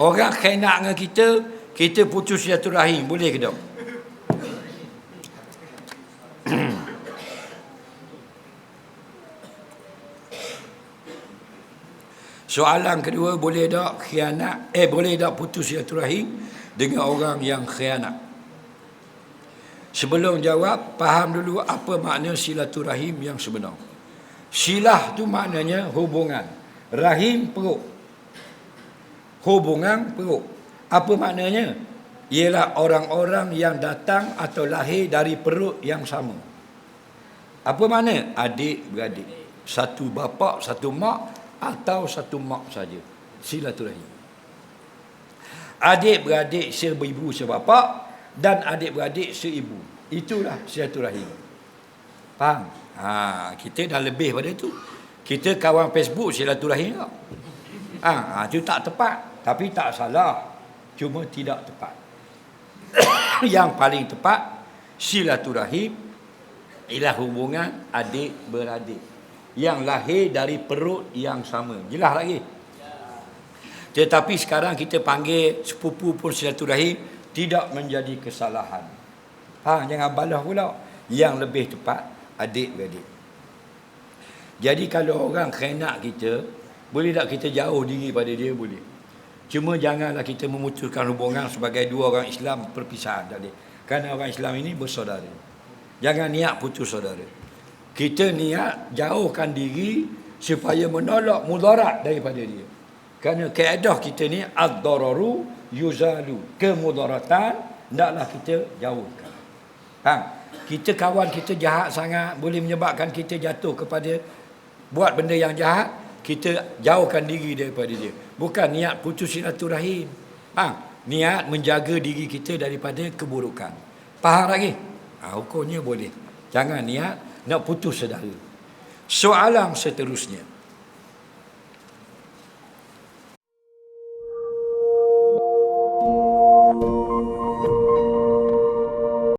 Orang khianat dengan kita, kita putus silaturahim. Boleh ke tak? Soalan kedua, boleh tak khianat? Eh, boleh tak putus silaturahim dengan orang yang khianat? Sebelum jawab, faham dulu apa makna silaturahim yang sebenar. Silah tu maknanya hubungan. Rahim perut. Hubungan perut. Apa maknanya? Ialah orang-orang yang datang atau lahir dari perut yang sama. Apa makna? Adik-beradik. Satu bapa, satu mak atau satu mak saja. Silaturahim. Adik-beradik seibu sebapa dan adik-beradik seibu. Itulah silaturahim. Faham? Ha, kita dah lebih pada itu. Kita kawan Facebook silaturahim tak? Ha, ha, itu tak tepat. Tapi tak salah. Cuma tidak tepat. Yang paling tepat, silaturahim ialah hubungan adik-beradik. Yang lahir dari perut yang sama. Jelas lagi? Tetapi sekarang kita panggil sepupu pun silaturahim tidak menjadi kesalahan. Ha, jangan balas pula. Yang lebih tepat, adik-beradik. Jadi kalau orang khianat kita, boleh tak kita jauh diri pada dia? Boleh. Cuma janganlah kita memutuskan hubungan sebagai dua orang Islam perpisahan tadi. Kerana orang Islam ini bersaudara. Jangan niat putus saudara. Kita niat jauhkan diri supaya menolak mudarat daripada dia. Kerana keadaan kita ni ad-dararu yuzalu. Kemudaratan hendaklah kita jauhkan. Ha? Kita kawan kita jahat sangat boleh menyebabkan kita jatuh kepada buat benda yang jahat, kita jauhkan diri daripada dia. Bukan niat putus silaturahim. Ha? Niat menjaga diri kita daripada keburukan. Faham lagi? Ha, hukumnya boleh. Jangan niat nak putus saudara. Soalan seterusnya.